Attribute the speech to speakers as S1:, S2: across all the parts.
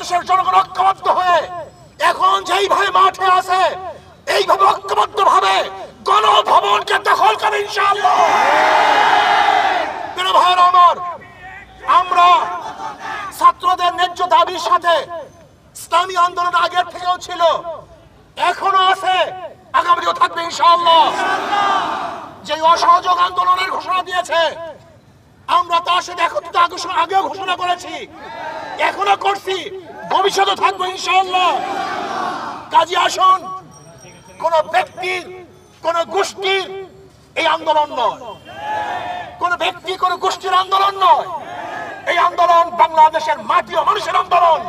S1: বাংলাদেশের জনগণ ঐক্যবদ্ধ হয়ে এখন যেইভাবে মাঠে আছে, এইভাবে ঐক্যবদ্ধ ভাবে গণভবনকে দখল করে আমার, আমরা ছাত্রদের ন্যায্য দাবির সাথে ইসলামী আন্দোলন আগের থেকেও ছিল, এখনও আছে আগামীও থাকবে ইনশাআল্লাহ। যে অসহযোগ আন্দোলনের ঘোষণা দিয়েছে, আমরা তার সাথে একত্রিত আগেও ঘোষণা করেছি, এখনও করছি। ভবিষ্যতে থাকব ইনশাআল্লাহ। কাজী আসন, কোন ব্যক্তির কোন গোষ্ঠীর এই আন্দোলন নয়। কোন ব্যক্তি, কোন গোষ্ঠীর আন্দোলন নয়। এই আন্দোলন বাংলাদেশের মাটি ও মানুষের আন্দোলন।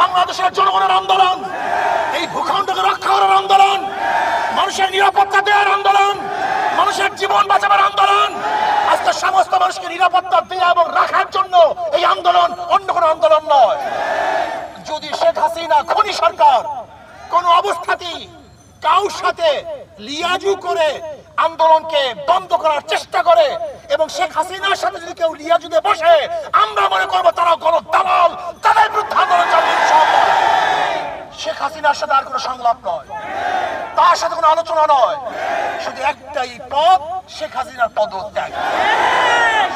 S1: বাংলাদেশের জনগণের আন্দোলন। এই ভূখণ্ডকে রক্ষা করার আন্দোলন। মানুষের নিরাপত্তা দেওয়ার আন্দোলন। মানুষের জীবন বাঁচাবার আন্দোলন। আজকে সমস্ত মানুষকে নিরাপত্তা দেওয়া এবং রাখার জন্য এই আন্দোলন অন্য কোনো আন্দোলন নয়। শেখ হাসিনা, খনি সরকার। কোন অবস্থাতেই কাউর সাথে লিয়াজু করে আন্দোলনকে বন্ধ করার চেষ্টা করে এবং শেখ হাসিনার সাথে যদি কেউ লিয়াজুতে বসে, আমরা মনে করব তারা কোন দালাল তাদের বিরুদ্ধে আন্দোলন ইনশাআল্লাহ। শেখ হাসিনার সাথে আর কোনো সংলাপ নয়। তার সাথে কোনো আলোচনা নয়। শুধু একটাই পদ শেখ হাসিনার পদত্যাগ।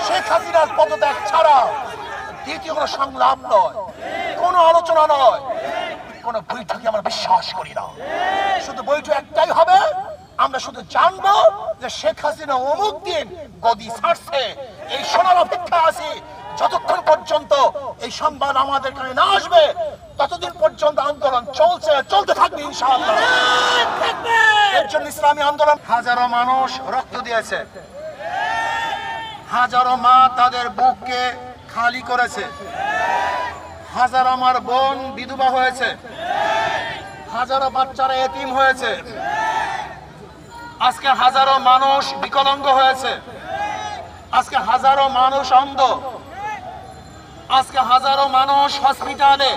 S1: শেখ হাসিনার পদত্যাগ ছাড়া দ্বিতীয় কোনো সংলাপ নয়। কোনো আলোচনা নয়। কোনো বৈঠকে আমরা বিশ্বাস করি না। শুধু বৈঠক একটাই হবে। আমরা শুধু জানব যে শেখ হাসিনা অমুক দিন গদি ছাড়ছে। এই শোনার অপেক্ষা আছি। যতক্ষণ পর্যন্ত এই সংবাদ আমাদের কানে না আসবে, ততদিন পর্যন্ত আন্দোলন চলছে, চলতে থাকবে ইনশাআল্লাহ। এর জন্য ইসলামী আন্দোলন হাজারো মানুষ রক্ত দিয়েছে। হাজারো মা তাদের বুককে খালি করেছে। হাজার আমার বোন বিধবা হয়েছে। হাজারো বাচ্চারা এতিম হয়েছে। আজকে হাজারো মানুষ বিকলাঙ্গ হয়েছে। আজকে হাজারো মানুষ অন্ধ। আজকে হাজারো মানুষ হসপিটালে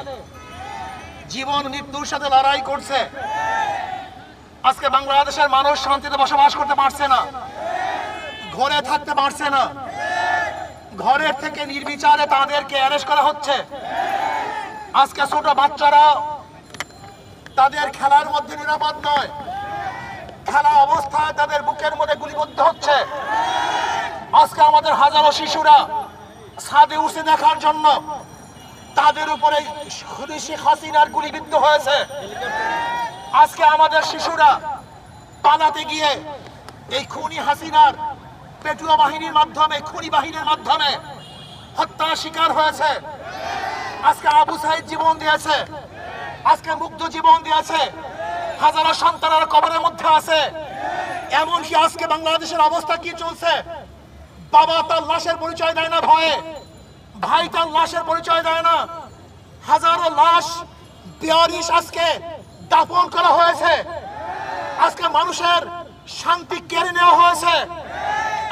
S1: জীবন মৃত্যুর সাথে লড়াই করছে। আজকে বাংলাদেশের মানুষ শান্তিতে বসবাস করতে পারছে না। ঘরে থাকতে পারছে না। ঘরের থেকে নির্বিচারে তাদেরকে অ্যারেস্ট করা হচ্ছে। আজকে ছোট বাচ্চারা তাদের খেলার মধ্যে নিরাপদ নয়। খেলা অবস্থায় তাদের বুকের মধ্যে গুলিবদ্ধ হচ্ছে। আজকে আমাদের হাজারো শিশুরা ছাদে উঠে দেখার জন্য তাদের উপরে শেখ হাসিনার গুলিবিদ্ধ হয়েছে। আজকে আমাদের শিশুরা পালাতে গিয়ে এই খুনি হাসিনার পেটুয়া বাহিনীর মাধ্যমে, খুনি বাহিনীর মাধ্যমে হত্যার শিকার হয়েছে। আজকে আবু সাইদ জীবন দিয়েছে। আজকে মুগ্ধ জীবন দিয়েছে। হাজারো সন্তানের কবরের মধ্যে আছে। এমনকি আজকে বাংলাদেশের অবস্থা কি চলছে? বাবা তার লাশের পরিচয় দেয় না ভয়ে। ভাই তার লাশের পরিচয় দেয় না। হাজারো লাশ বেয়ারিশ আজকে দাপন করা হয়েছে। আজকে মানুষের শান্তি কেড়ে নেওয়া হয়েছে।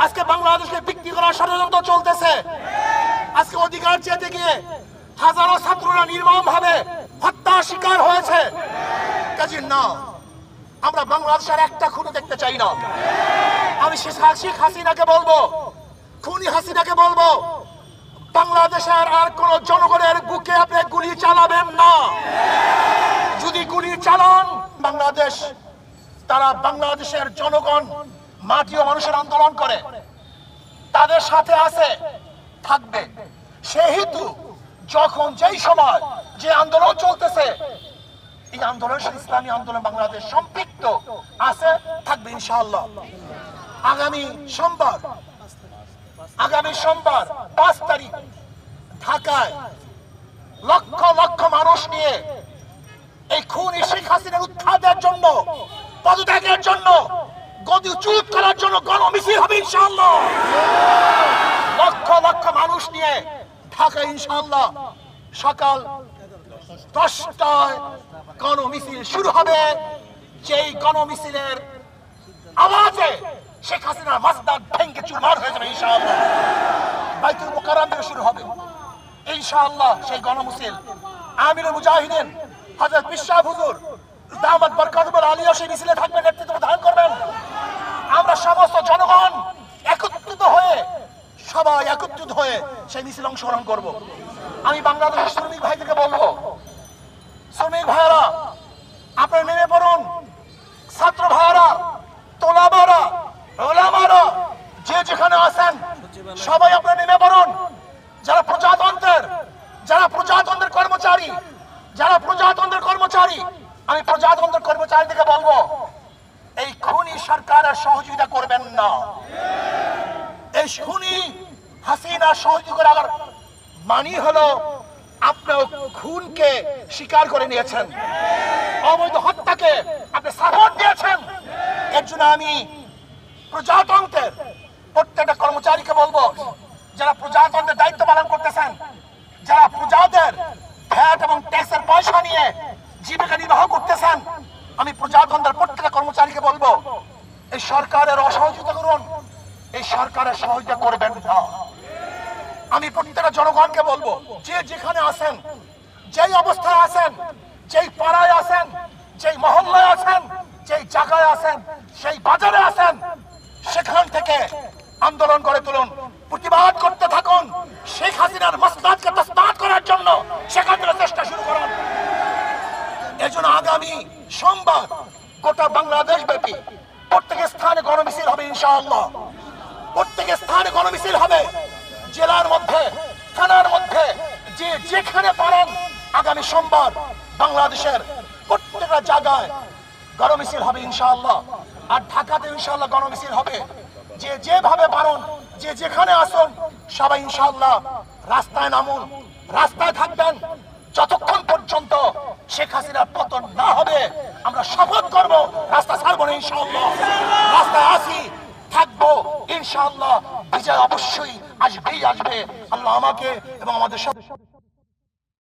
S1: আজকে বাংলাদেশকে বিক্রি করার ষড়যন্ত্র চলতেছে। আজকে অধিকার চেতে গিয়ে হাজারো ছাত্ররা নির্মম ভাবে হত্যার শিকার হয়েছে। কাজে, না, আমরা বাংলাদেশের একটা খুনি দেখতে চাই না। আমি শেখ হাসিনাকে বলব, খুনি হাসিনাকে বলব, বাংলাদেশের আর কোন জনগণের বুকে আপনি গুলি চালাবেন না। যদি গুলি চালান, বাংলাদেশ, তারা বাংলাদেশের জনগণ, মাটি ও মানুষের আন্দোলন করে, তাদের সাথে আছে, থাকবে। সেহেতু যখন যেই সময় যে আন্দোলন চলতেছে, এই আন্দোলন সাথে ইসলামী আন্দোলন বাংলাদেশ সম্পৃক্ত আছে, থাকবে ইনশাআল্লাহ। আগামী সোমবার আগামী সোমবার পাঁচ তারিখ ঢাকায় লক্ষ লক্ষ মানুষ নিয়ে এই খুনি শেখ হাসিনার উত্থানের জন্য, পদত্যাগের জন্য, গদি চুত করার জন্য গণমিছিল হবে ইনশাআল্লাহ। লক্ষ লক্ষ মানুষ নিয়ে ঢাকা ইনশাআল্লাহ। সকাল দশটায় গণমিছিল শুরু হবে। যেই গণমিছিলের আওয়াজে শেখ হাসিনার মাসদার ভেঙ্গে চুরমার হয়ে যাবে ইনশাআল্লাহ। বাইতুল মোকাররম থেকে শুরু হবে। ইনশাআল্লাহ সেই গণ গণমিছিল আমিরুল মুজাহিদিন, হযরত বিশ্বাস হুজুর, দামাত বরকাতুল আলিয়া সেই মিছিলে সবাই একত্রিত হয়ে সেই মিছিল অংশগ্রহণ করব। আমি বাংলাদেশ শ্রমিক ভাই থেকে বলব, শ্রমিক ভাইরা আপনার নেমে পড়ুন। ছাত্র ভাইরা রোলা ওলামারা যে যেখানে আছেন, সবাই আপনার নেমে পড়ুন। যারা প্রজাতন্ত্রের যারা প্রজাতন্ত্রের কর্মচারী, যারা প্রজাতন্ত্রের কর্মচারী, আমি প্রজাতন্ত্রের কর্মচারী থেকে বলব, এই খুনি সরকার সহযোগিতা করবেন না। এই খুনি হাসিনা সহযোগিতা করার মানি হলো আপনার খুনকে স্বীকার করে নিয়েছেন। অবৈধ হত্যাকে আপনি সাপোর্ট দিয়েছেন। এর জন্য আমি প্রজাতন্ত্রের প্রত্যেকটা কর্মচারীকে বলব, যারা প্রজাতন্ত্রের দায়িত্ব পালন করতেছেন, যারা প্রজাদের ভ্যাট এবং ট্যাক্সের পয়সা নিয়ে জীবিকা নির্বাহ করতেছেন, আমি প্রজাতন্ত্রের প্রত্যেকটা কর্মচারীকে বলব, এই সরকারের অসহযোগিতা করুন। এই সরকারের সহযোগিতা করবেন না। আমি প্রত্যেকটা জনগণকে বলব, যে যেখানে আছেন, যেই অবস্থায় আছেন, যেই পাড়ায় আছেন, যেই মহল্লায় আছেন, যেই জায়গায় আছেন, সেই বাজারে আছেন, সেখান থেকে আন্দোলন করে তুলুন, প্রতিবাদ করতে থাকুন, শেখ হাসিনার মসনাদকে তসনাদ করার জন্য সেখান থেকে চেষ্টা শুরু করুন। এজন্য আগামী সোমবার গোটা বাংলাদেশ ব্যাপী প্রত্যেক স্থানে গণমিছিল হবে ইনশাআল্লাহ। প্রত্যেক স্থানে গণমিছিল হবে। জেলার মধ্যে, থানার মধ্যে, যে যেখানে পারেন, আগামী সোমবার বাংলাদেশের প্রত্যেকটা জায়গায় গণমিছিল হবে ইনশাআল্লাহ। আর ঢাকাতে ইনশাআল্লাহ গণমিছিল হবে। যে যেভাবে পারুন, যে যেখানে আসুন, সবাই ইনশাআল্লাহ রাস্তায় নামুন, রাস্তায় থাকবেন। যতক্ষণ পর্যন্ত শেখ হাসিনার পতন না হবে, আমরা শপথ করব, রাস্তা ছাড়বো না ইনশাআল্লাহ। রাস্তায় ইনশাআল্লাহ বিজয় অবশ্যই আসবেই আসবে। আল্লাহ আমাকে এবং আমাদের সাথে